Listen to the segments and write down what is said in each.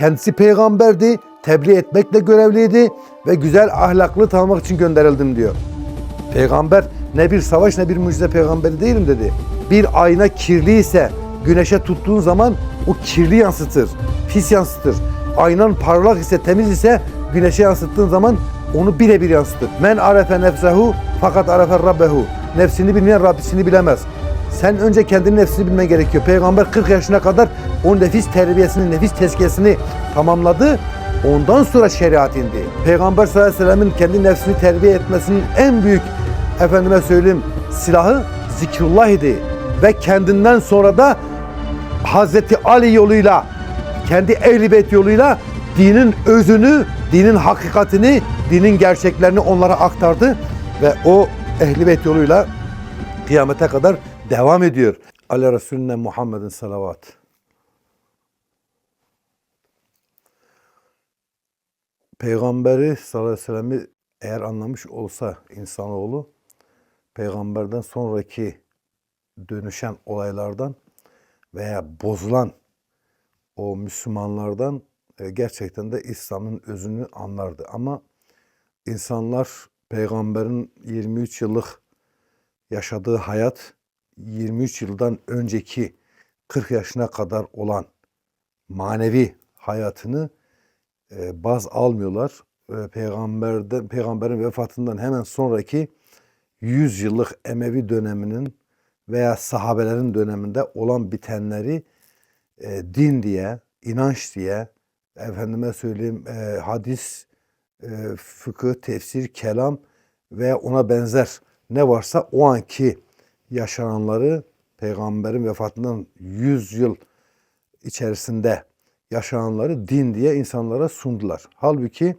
Kendisi peygamberdi, tebliğ etmekle görevliydi ve güzel ahlaklı tanımak için gönderildim diyor. Peygamber ne bir savaş ne bir mucize peygamberi değilim dedi. Bir ayna kirli ise güneşe tuttuğun zaman o kirli yansıtır, pis yansıtır. Aynan parlak ise temiz ise güneşe yansıttığın zaman onu birebir yansıtır. Men arefe nefsehu fakat arefe rabbehu. Nefsini bilmeyen Rabbisini bilemez. Sen önce kendinin nefsini bilmen gerekiyor. Peygamber 40 yaşına kadar o nefis terbiyesini, nefis tezkiyesini tamamladı. Ondan sonra şeriat indi. Peygamber sallallahu aleyhi ve sellemin kendi nefsini terbiye etmesinin en büyük efendime söyleyeyim silahı zikrullah idi. Ve kendinden sonra da Hazreti Ali yoluyla, kendi ehl yoluyla dinin özünü, dinin hakikatini, dinin gerçeklerini onlara aktardı. Ve o ehl yoluyla kıyamete kadar devam ediyor. Ali Resulüne Muhammed'in salavat. Peygamberi sallallahu aleyhi ve sellem'i eğer anlamış olsa insanoğlu, peygamberden sonraki dönüşen olaylardan veya bozulan o Müslümanlardan e, gerçekten de İslam'ın özünü anlardı. Ama insanlar peygamberin 23 yıllık yaşadığı hayat 23 yıldan önceki 40 yaşına kadar olan manevi hayatını e, baz almıyorlar. E, peygamberden peygamberin vefatından hemen sonraki 100 yıllık Emevi döneminin veya sahabelerin döneminde olan bitenleri e, din diye, inanç diye, efendime söyleyeyim hadis, fıkıh, tefsir, kelam ve ona benzer ne varsa o anki yaşananları peygamberin vefatından 100 yıl içerisinde yaşananları din diye insanlara sundular. Halbuki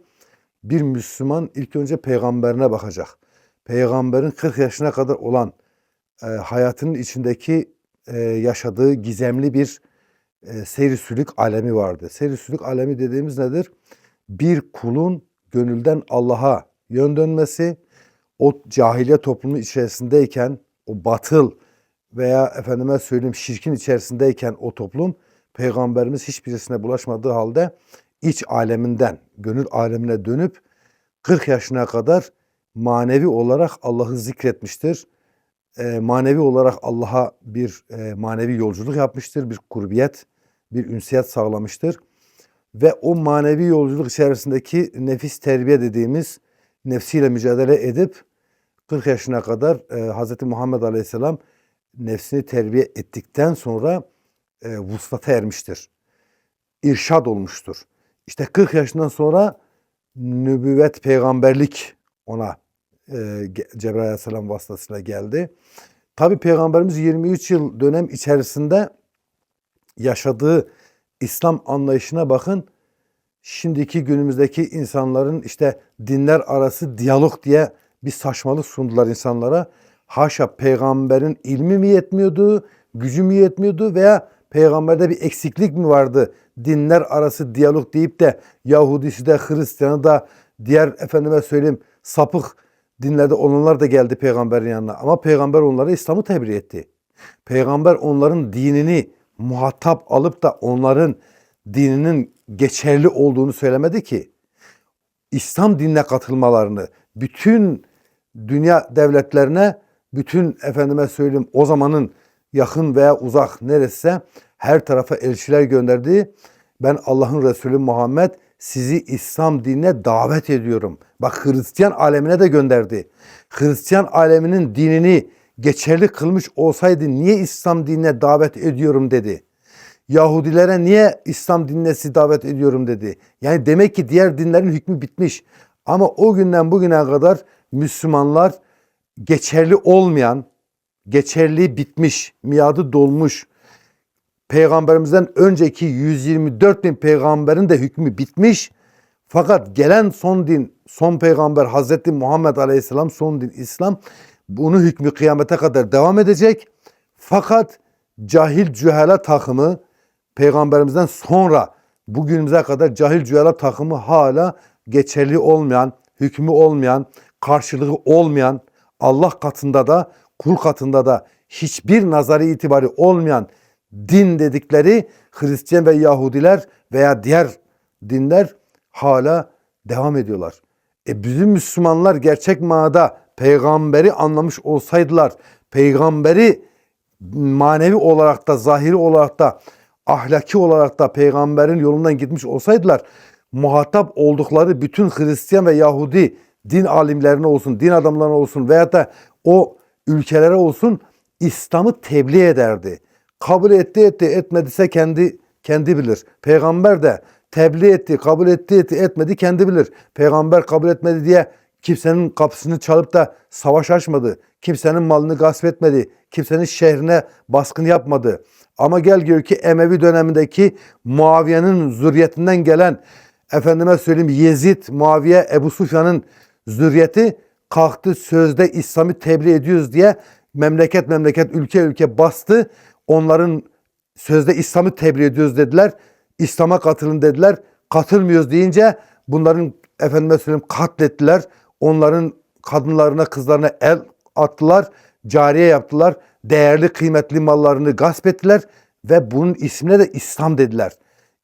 bir Müslüman ilk önce peygamberine bakacak. Peygamberin 40 yaşına kadar olan e, hayatının içindeki e, yaşadığı gizemli bir e, seyri sülük alemi vardı. Seyri sülük alemi dediğimiz nedir? Bir kulun gönülden Allah'a yön dönmesi, o cahiliye toplumu içerisindeyken, o batıl veya efendime söyleyeyim şirkin içerisindeyken o toplum, Peygamberimiz hiçbirisine bulaşmadığı halde iç aleminden, gönül alemine dönüp 40 yaşına kadar manevi olarak Allah'ı zikretmiştir. E, manevi olarak Allah'a bir e, manevi yolculuk yapmıştır, bir kurbiyet, bir ünsiyet sağlamıştır. Ve o manevi yolculuk içerisindeki nefis terbiye dediğimiz nefsiyle mücadele edip 40 yaşına kadar e, Hz. Muhammed Aleyhisselam nefsini terbiye ettikten sonra e, vuslata ermiştir. İrşad olmuştur. İşte 40 yaşından sonra nübüvvet, peygamberlik ona e, Cebrail Aleyhisselam vasıtasıyla geldi. Tabi Peygamberimiz 23 yıl dönem içerisinde yaşadığı İslam anlayışına bakın. Şimdiki günümüzdeki insanların işte dinler arası diyalog diye bir saçmalık sundular insanlara. Haşa peygamberin ilmi mi yetmiyordu, gücü mü yetmiyordu veya peygamberde bir eksiklik mi vardı? Dinler arası diyalog deyip de Yahudisi de Hristiyanı da diğer efendime söyleyeyim sapık dinlerde olanlar da geldi peygamberin yanına. Ama peygamber onlara İslam'ı tebliğ etti. Peygamber onların dinini muhatap alıp da onların dininin geçerli olduğunu söylemedi ki. İslam dinine katılmalarını, bütün dünya devletlerine, bütün efendime söyleyeyim o zamanın yakın veya uzak neresi her tarafa elçiler gönderdi. Ben Allah'ın Resulü Muhammed sizi İslam dinine davet ediyorum. Bak Hristiyan alemine de gönderdi. Hristiyan aleminin dinini geçerli kılmış olsaydı niye İslam dinine davet ediyorum dedi. Yahudilere niye İslam dinine sizi davet ediyorum dedi. Yani demek ki diğer dinlerin hükmü bitmiş. Ama o günden bugüne kadar Müslümanlar geçerli olmayan, geçerli bitmiş, miadı dolmuş, peygamberimizden önceki 124 bin peygamberin de hükmü bitmiş. Fakat gelen son din, son peygamber Hazreti Muhammed Aleyhisselam son din İslam. Bunu hükmü kıyamete kadar devam edecek. Fakat cahil cühela takımı peygamberimizden sonra bugünümüze kadar cahil cühela takımı hala geçerli olmayan, hükmü olmayan, karşılığı olmayan, Allah katında da kul katında da hiçbir nazari itibarı olmayan din dedikleri Hristiyan ve Yahudiler veya diğer dinler hala devam ediyorlar. E bizim Müslümanlar gerçek manada peygamberi anlamış olsaydılar, peygamberi manevi olarak da, zahiri olarak da, ahlaki olarak da peygamberin yolundan gitmiş olsaydılar, muhatap oldukları bütün Hristiyan ve Yahudi din alimlerine olsun, din adamlarına olsun veya da o ülkelere olsun İslam'ı tebliğ ederdi. Kabul etti etti etmediyse kendi kendi bilir. Peygamber de tebliğ etti, kabul etti etti etmedi kendi bilir. Peygamber kabul etmedi diye kimsenin kapısını çalıp da savaş açmadı. Kimsenin malını gasp etmedi. Kimsenin şehrine baskın yapmadı. Ama gel gör ki Emevi dönemindeki Muaviye'nin zürriyetinden gelen efendime söyleyeyim Yezid, Muaviye, Ebu Sufyan'ın zürriyeti kalktı sözde İslam'ı tebliğ ediyoruz diye memleket memleket ülke ülke bastı. Onların sözde İslam'ı tebliğ ediyoruz dediler. İslam'a katılın dediler. Katılmıyoruz deyince bunların efendime söyleyeyim katlettiler. Onların kadınlarına kızlarına el attılar. Cariye yaptılar. Değerli kıymetli mallarını gasp ettiler. Ve bunun ismine de İslam dediler.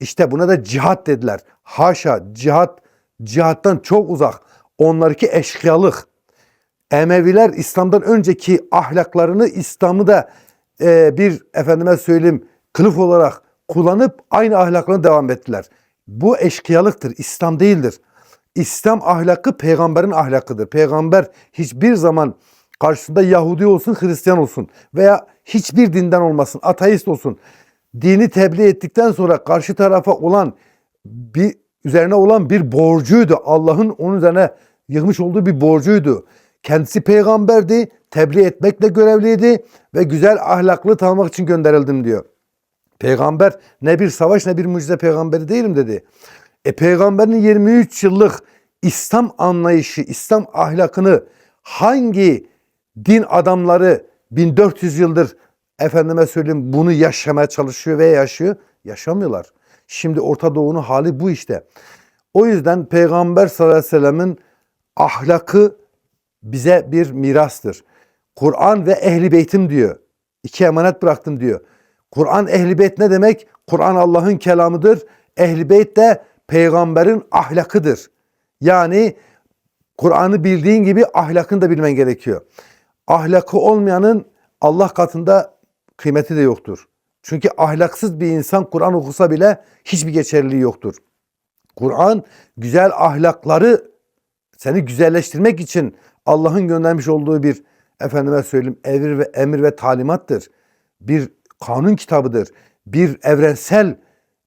İşte buna da cihat dediler. Haşa cihat cihattan çok uzak. Onlarki eşkıyalık. Emeviler İslam'dan önceki ahlaklarını İslam'ı da e, bir efendime söyleyeyim kılıf olarak kullanıp aynı ahlaklarına devam ettiler. Bu eşkıyalıktır. İslam değildir. İslam ahlakı peygamberin ahlakıdır. Peygamber hiçbir zaman karşısında Yahudi olsun, Hristiyan olsun veya hiçbir dinden olmasın, ateist olsun. Dini tebliğ ettikten sonra karşı tarafa olan bir üzerine olan bir borcuydu. Allah'ın onun üzerine yıkmış olduğu bir borcuydu. Kendisi peygamberdi, tebliğ etmekle görevliydi ve güzel ahlaklı tanımak için gönderildim diyor. Peygamber ne bir savaş ne bir mucize peygamberi değilim dedi. E peygamberin 23 yıllık İslam anlayışı, İslam ahlakını hangi din adamları 1400 yıldır efendime söyleyeyim bunu yaşamaya çalışıyor ve yaşıyor? Yaşamıyorlar. Şimdi Orta Doğu'nun hali bu işte. O yüzden Peygamber sallallahu aleyhi ve sellemin ahlakı bize bir mirastır. Kur'an ve ehli beytim diyor. İki emanet bıraktım diyor. Kur'an ehli beyt ne demek? Kur'an Allah'ın kelamıdır. Ehli beyt de peygamberin ahlakıdır. Yani Kur'an'ı bildiğin gibi ahlakını da bilmen gerekiyor. Ahlakı olmayanın Allah katında kıymeti de yoktur. Çünkü ahlaksız bir insan Kur'an okusa bile hiçbir geçerliliği yoktur. Kur'an güzel ahlakları seni güzelleştirmek için Allah'ın göndermiş olduğu bir efendime söyleyeyim emir ve emir ve talimattır. Bir kanun kitabıdır. Bir evrensel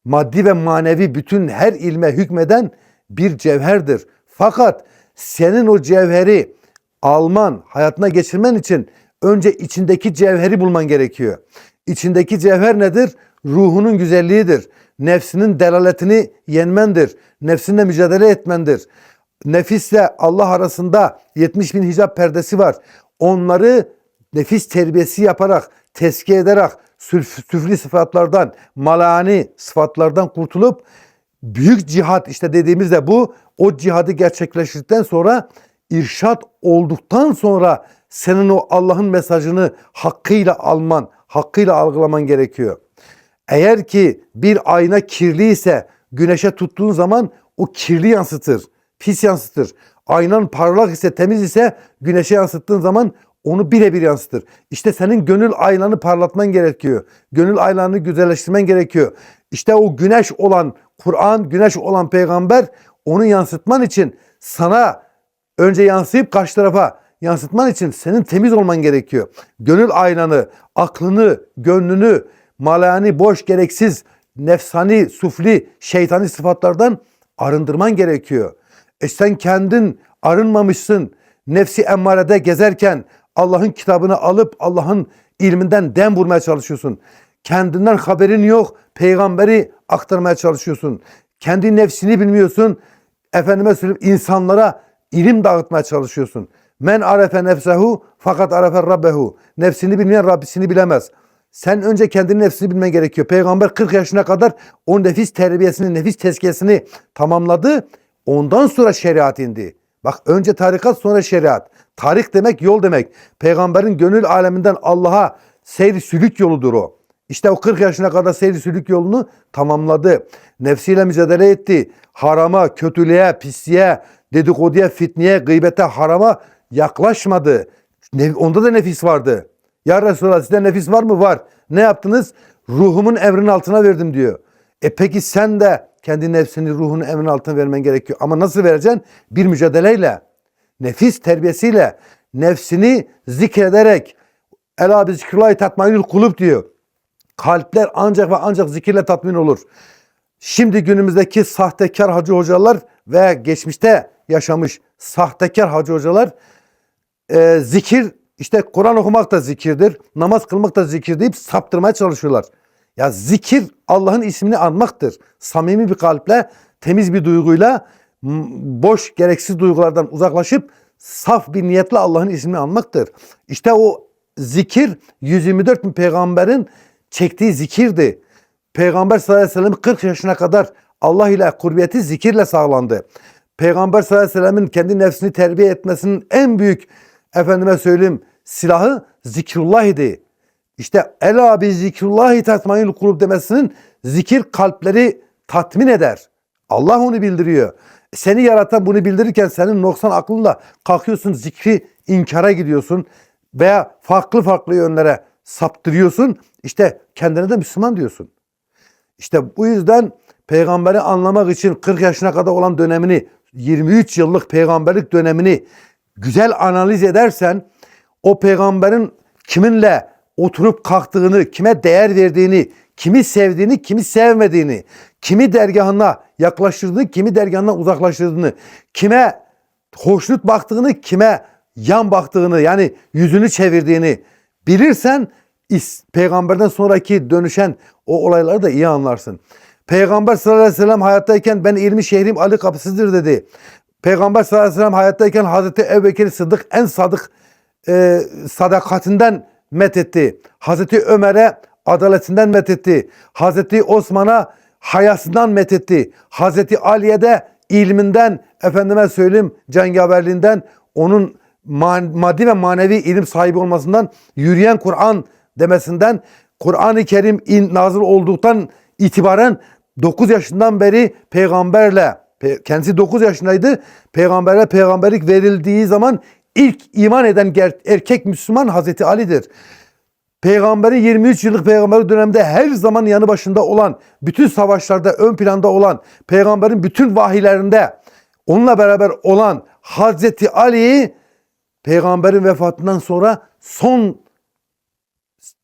maddi ve manevi bütün her ilme hükmeden bir cevherdir. Fakat senin o cevheri alman, hayatına geçirmen için önce içindeki cevheri bulman gerekiyor. İçindeki cevher nedir? Ruhunun güzelliğidir. Nefsinin delaletini yenmendir. Nefsinle mücadele etmendir. Nefisle Allah arasında 70 bin hicap perdesi var. Onları nefis terbiyesi yaparak, tezkiye ederek, süf- süfli sıfatlardan, malani sıfatlardan kurtulup büyük cihat işte dediğimizde bu o cihadı gerçekleştirdikten sonra irşat olduktan sonra senin o Allah'ın mesajını hakkıyla alman, hakkıyla algılaman gerekiyor. Eğer ki bir ayna kirli ise güneşe tuttuğun zaman o kirli yansıtır, pis yansıtır. Aynan parlak ise, temiz ise güneşe yansıttığın zaman onu birebir yansıtır. İşte senin gönül aynanı parlatman gerekiyor. Gönül aynanı güzelleştirmen gerekiyor. İşte o güneş olan Kur'an, güneş olan peygamber onu yansıtman için sana önce yansıyıp karşı tarafa yansıtman için senin temiz olman gerekiyor. Gönül aynanı, aklını, gönlünü malani, boş, gereksiz, nefsani, sufli, şeytani sıfatlardan arındırman gerekiyor. E sen kendin arınmamışsın. Nefsi emmarede gezerken Allah'ın kitabını alıp Allah'ın ilminden dem vurmaya çalışıyorsun. Kendinden haberin yok. Peygamberi aktarmaya çalışıyorsun. Kendi nefsini bilmiyorsun. Efendime söyleyeyim insanlara ilim dağıtmaya çalışıyorsun. Men arefe nefsehu fakat arefe rabbehu. Nefsini bilmeyen Rabbisini bilemez. Sen önce kendinin nefsini bilmen gerekiyor. Peygamber 40 yaşına kadar o nefis terbiyesini, nefis tezkiyesini tamamladı. Ondan sonra şeriat indi. Bak önce tarikat sonra şeriat. Tarik demek yol demek. Peygamberin gönül aleminden Allah'a seyri sülük yoludur o. İşte o 40 yaşına kadar seyri sülük yolunu tamamladı. Nefsiyle mücadele etti. Harama, kötülüğe, pisliğe, dedikoduya, fitneye, gıybete, harama yaklaşmadı. Onda da nefis vardı. Ya Resulallah sizde nefis var mı? Var. Ne yaptınız? Ruhumun emrinin altına verdim diyor. E peki sen de kendi nefsini ruhunu emrin altına vermen gerekiyor. Ama nasıl vereceksin? Bir mücadeleyle, nefis terbiyesiyle, nefsini zikrederek, Ela bi zikrullahi tatmainul kulub diyor. Kalpler ancak ve ancak zikirle tatmin olur. Şimdi günümüzdeki sahtekar hacı hocalar ve geçmişte yaşamış sahtekar hacı hocalar e, zikir işte Kur'an okumak da zikirdir, namaz kılmak da zikir deyip saptırmaya çalışıyorlar. Ya zikir Allah'ın ismini anmaktır. Samimi bir kalple, temiz bir duyguyla, boş gereksiz duygulardan uzaklaşıp saf bir niyetle Allah'ın ismini anmaktır. İşte o zikir 124 bin peygamberin çektiği zikirdi. Peygamber sallallahu aleyhi ve sellem 40 yaşına kadar Allah ile kurbiyeti zikirle sağlandı. Peygamber sallallahu aleyhi ve sellemin kendi nefsini terbiye etmesinin en büyük efendime söyleyeyim silahı zikrullah idi. İşte ela bi zikrullahi tatmainul kulub demesinin zikir kalpleri tatmin eder. Allah onu bildiriyor. Seni yaratan bunu bildirirken senin noksan aklınla kalkıyorsun zikri inkara gidiyorsun veya farklı farklı yönlere saptırıyorsun. İşte kendine de Müslüman diyorsun. İşte bu yüzden peygamberi anlamak için 40 yaşına kadar olan dönemini 23 yıllık peygamberlik dönemini güzel analiz edersen o peygamberin kiminle oturup kalktığını, kime değer verdiğini, kimi sevdiğini, kimi sevmediğini, kimi dergahına yaklaştırdığını, kimi dergahından uzaklaştırdığını, kime hoşnut baktığını, kime yan baktığını yani yüzünü çevirdiğini bilirsen peygamberden sonraki dönüşen o olayları da iyi anlarsın. Peygamber sallallahu aleyhi ve sellem hayattayken ben ilmi şehrim Ali kapısıdır dedi. Peygamber sallallahu aleyhi ve sellem hayattayken Hazreti Ebubekir Sıddık en sadık e, sadakatinden methetti. Hazreti Ömer'e adaletinden methetti. Hazreti Osman'a hayasından methetti. Hazreti Ali'ye de ilminden, efendime söyleyeyim cengaverliğinden, onun maddi ve manevi ilim sahibi olmasından, yürüyen Kur'an demesinden, Kur'an-ı Kerim in, nazil olduktan itibaren 9 yaşından beri peygamberle, pe- kendisi 9 yaşındaydı, peygambere peygamberlik verildiği zaman ilk iman eden erkek Müslüman Hazreti Ali'dir. Peygamberin 23 yıllık peygamberi döneminde her zaman yanı başında olan, bütün savaşlarda ön planda olan, peygamberin bütün vahiylerinde onunla beraber olan Hazreti Ali'yi peygamberin vefatından sonra son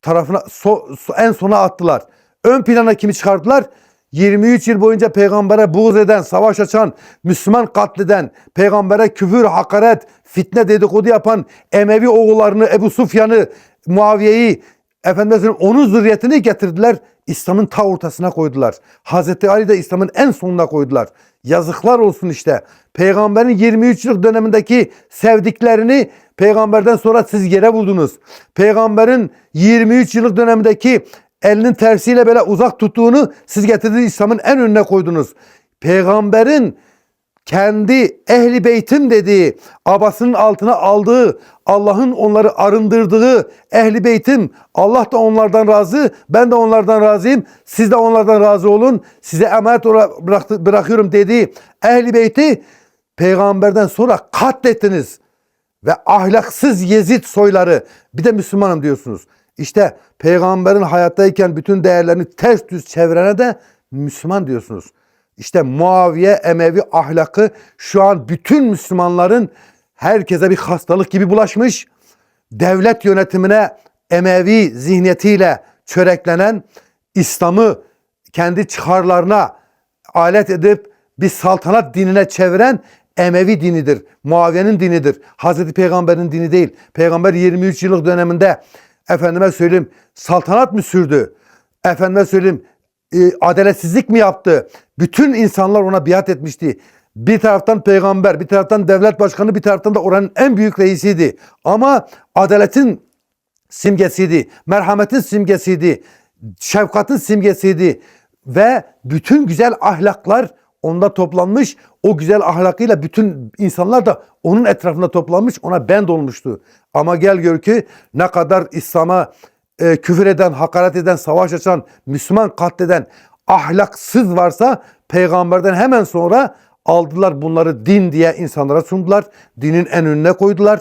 tarafına so- en sona attılar. Ön plana kimi çıkardılar? 23 yıl boyunca peygambere buğz eden, savaş açan, Müslüman katleden, peygambere küfür, hakaret, fitne dedikodu yapan Emevi oğullarını, Ebu Sufyan'ı, Muaviye'yi, efendim onun zürriyetini getirdiler. İslam'ın ta ortasına koydular. Hazreti Ali de İslam'ın en sonuna koydular. Yazıklar olsun işte. Peygamberin 23 yıllık dönemindeki sevdiklerini peygamberden sonra siz yere buldunuz. Peygamberin 23 yıllık dönemindeki elinin tersiyle böyle uzak tuttuğunu siz getirdiniz İslam'ın en önüne koydunuz. Peygamberin kendi ehli beytim dediği, abasının altına aldığı, Allah'ın onları arındırdığı ehli beytim, Allah da onlardan razı, ben de onlardan razıyım, siz de onlardan razı olun, size emanet bırakıyorum dediği ehli beyti peygamberden sonra katlettiniz. Ve ahlaksız Yezid soyları bir de Müslümanım diyorsunuz. İşte peygamberin hayattayken bütün değerlerini ters düz çevirene de Müslüman diyorsunuz. İşte Muaviye Emevi ahlakı şu an bütün Müslümanların herkese bir hastalık gibi bulaşmış. Devlet yönetimine Emevi zihniyetiyle çöreklenen İslam'ı kendi çıkarlarına alet edip bir saltanat dinine çeviren Emevi dinidir. Muaviye'nin dinidir. Hazreti Peygamber'in dini değil. Peygamber 23 yıllık döneminde efendime söyleyeyim saltanat mı sürdü? Efendime söyleyeyim e, adaletsizlik mi yaptı? Bütün insanlar ona biat etmişti. Bir taraftan peygamber, bir taraftan devlet başkanı, bir taraftan da oranın en büyük reisiydi. Ama adaletin simgesiydi, merhametin simgesiydi, şefkatin simgesiydi ve bütün güzel ahlaklar onda toplanmış. O güzel ahlakıyla bütün insanlar da onun etrafında toplanmış, ona bend olmuştu. Ama gel gör ki ne kadar İslam'a e, küfür eden, hakaret eden, savaş açan, Müslüman katleden ahlaksız varsa peygamberden hemen sonra aldılar bunları din diye insanlara sundular. Dinin en önüne koydular.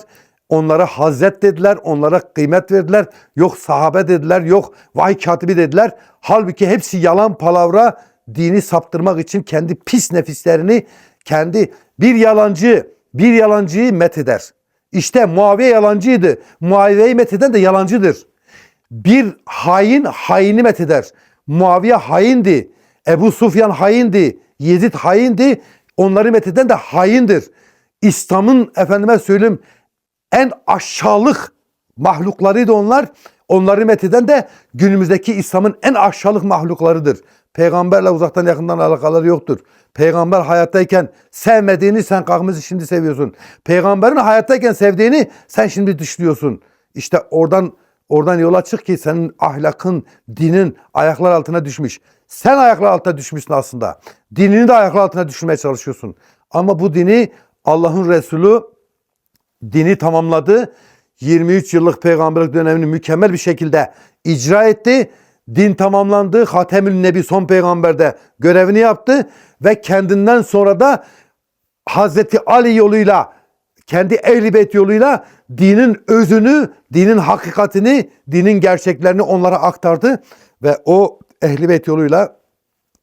Onlara hazret dediler, onlara kıymet verdiler. Yok sahabe dediler, yok vahiy katibi dediler. Halbuki hepsi yalan palavra dini saptırmak için kendi pis nefislerini kendi bir yalancı bir yalancıyı metheder. İşte Muaviye yalancıydı. Muaviye'yi metheden de yalancıdır. Bir hain haini metheder. Muaviye haindi. Ebu Sufyan haindi. Yezid haindi. Onları metheden de haindir. İslam'ın efendime söyleyeyim en aşağılık mahluklarıydı onlar. Onları metheden de günümüzdeki İslam'ın en aşağılık mahluklarıdır. Peygamberle uzaktan yakından alakaları yoktur. Peygamber hayattayken sevmediğini sen kalkmışsın şimdi seviyorsun. Peygamberin hayattayken sevdiğini sen şimdi dışlıyorsun. İşte oradan oradan yola çık ki senin ahlakın, dinin ayaklar altına düşmüş. Sen ayaklar altına düşmüşsün aslında. Dinini de ayaklar altına düşürmeye çalışıyorsun. Ama bu dini Allah'ın Resulü dini tamamladı. 23 yıllık peygamberlik dönemini mükemmel bir şekilde icra etti. Din tamamlandı. Hatemül Nebi son peygamberde görevini yaptı ve kendinden sonra da Hazreti Ali yoluyla kendi ehli beyt yoluyla dinin özünü, dinin hakikatini, dinin gerçeklerini onlara aktardı ve o ehli beyt yoluyla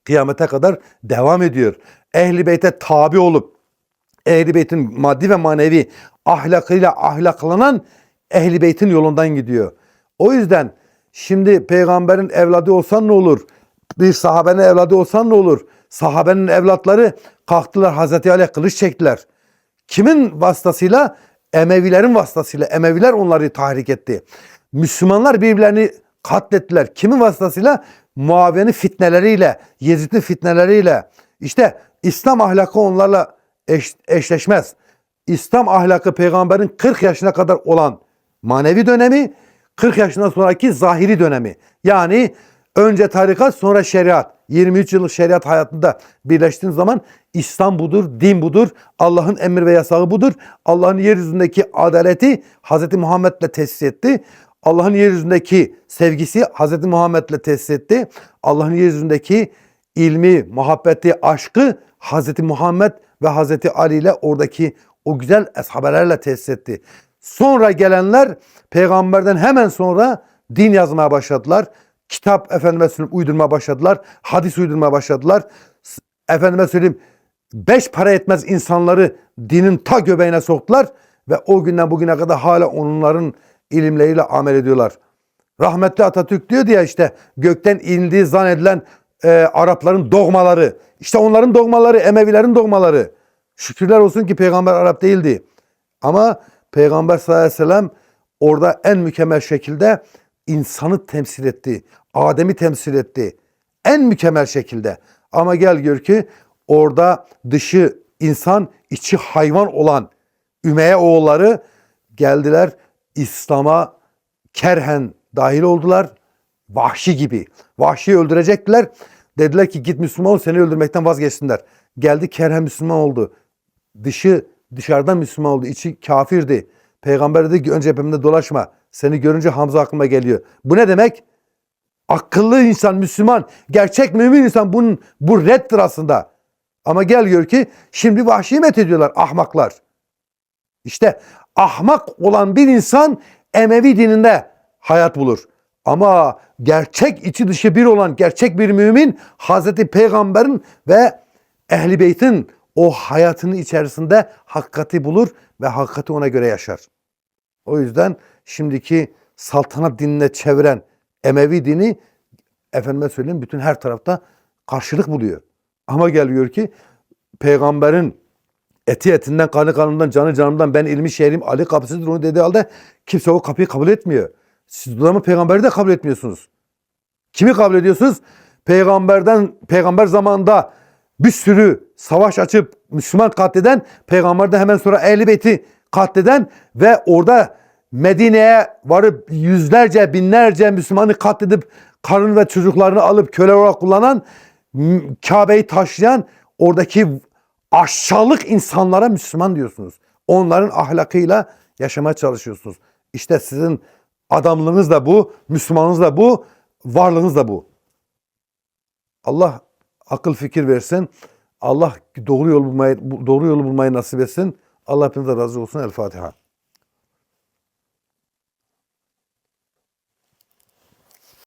kıyamete kadar devam ediyor. Ehli beyte tabi olup Ehli Beyt'in maddi ve manevi ahlakıyla ahlaklanan Ehli Beyt'in yolundan gidiyor. O yüzden şimdi peygamberin evladı olsan ne olur? Bir sahabenin evladı olsan ne olur? Sahabenin evlatları kalktılar Hazreti Ali'ye kılıç çektiler. Kimin vasıtasıyla? Emevilerin vasıtasıyla. Emeviler onları tahrik etti. Müslümanlar birbirlerini katlettiler. Kimin vasıtasıyla? Muaviye'nin fitneleriyle, Yezid'in fitneleriyle. İşte İslam ahlakı onlarla eş, eşleşmez. İslam ahlakı peygamberin 40 yaşına kadar olan manevi dönemi, 40 yaşından sonraki zahiri dönemi. Yani önce tarikat sonra şeriat. 23 yıllık şeriat hayatında birleştiğiniz zaman İslam budur, din budur, Allah'ın emir ve yasağı budur. Allah'ın yeryüzündeki adaleti Hz. Muhammed'le tesis etti. Allah'ın yeryüzündeki sevgisi Hz. Muhammed'le tesis etti. Allah'ın yeryüzündeki ilmi, muhabbeti, aşkı Hz. Muhammed ve Hz. Ali ile oradaki o güzel eshabelerle tesis etti. Sonra gelenler peygamberden hemen sonra din yazmaya başladılar. Kitap efendime söyleyeyim uydurmaya başladılar. Hadis uydurmaya başladılar. Efendime söyleyeyim beş para etmez insanları dinin ta göbeğine soktular ve o günden bugüne kadar hala onların ilimleriyle amel ediyorlar. Rahmetli Atatürk diyor ya işte gökten indiği zannedilen e, Arapların dogmaları. İşte onların dogmaları, Emevilerin dogmaları. Şükürler olsun ki peygamber Arap değildi. Ama peygamber sallallahu aleyhi ve sellem orada en mükemmel şekilde insanı temsil etti. Adem'i temsil etti. En mükemmel şekilde. Ama gel gör ki orada dışı insan, içi hayvan olan Ümeye oğulları geldiler İslam'a kerhen dahil oldular. Vahşi gibi. Vahşi öldürecekler. Dediler ki git Müslüman ol seni öldürmekten vazgeçsinler. Geldi kerhen Müslüman oldu. Dışı dışarıdan Müslüman oldu. içi kafirdi. Peygamber dedi ki önce cephemde dolaşma. Seni görünce Hamza aklıma geliyor. Bu ne demek? Akıllı insan Müslüman, gerçek mümin insan bunun bu reddir aslında. Ama gel gör ki şimdi vahşi met ediyorlar ahmaklar. İşte ahmak olan bir insan Emevi dininde hayat bulur. Ama gerçek içi dışı bir olan gerçek bir mümin Hazreti Peygamber'in ve Ehli Beyt'in o hayatının içerisinde hakikati bulur ve hakikati ona göre yaşar. O yüzden şimdiki saltanat dinine çeviren Emevi dini efendime söyleyeyim bütün her tarafta karşılık buluyor. Ama geliyor ki peygamberin eti etinden, kanı kanından, canı canımdan ben ilmi şehrim Ali kapısıdır onu dediği halde kimse o kapıyı kabul etmiyor. Siz ama peygamberi de kabul etmiyorsunuz. Kimi kabul ediyorsunuz? Peygamberden, peygamber zamanında bir sürü savaş açıp Müslüman katleden, peygamberden hemen sonra Ehl-i Beyt'i katleden ve orada Medine'ye varıp yüzlerce, binlerce Müslümanı katledip karın ve çocuklarını alıp köle olarak kullanan, Kabe'yi taşlayan oradaki aşağılık insanlara Müslüman diyorsunuz. Onların ahlakıyla yaşamaya çalışıyorsunuz. İşte sizin Adamlığınız da bu, Müslümanınız da bu, varlığınız da bu. Allah akıl fikir versin. Allah doğru yol bulmayı doğru yolu bulmayı nasip etsin. Allah hepinize razı olsun. El Fatiha.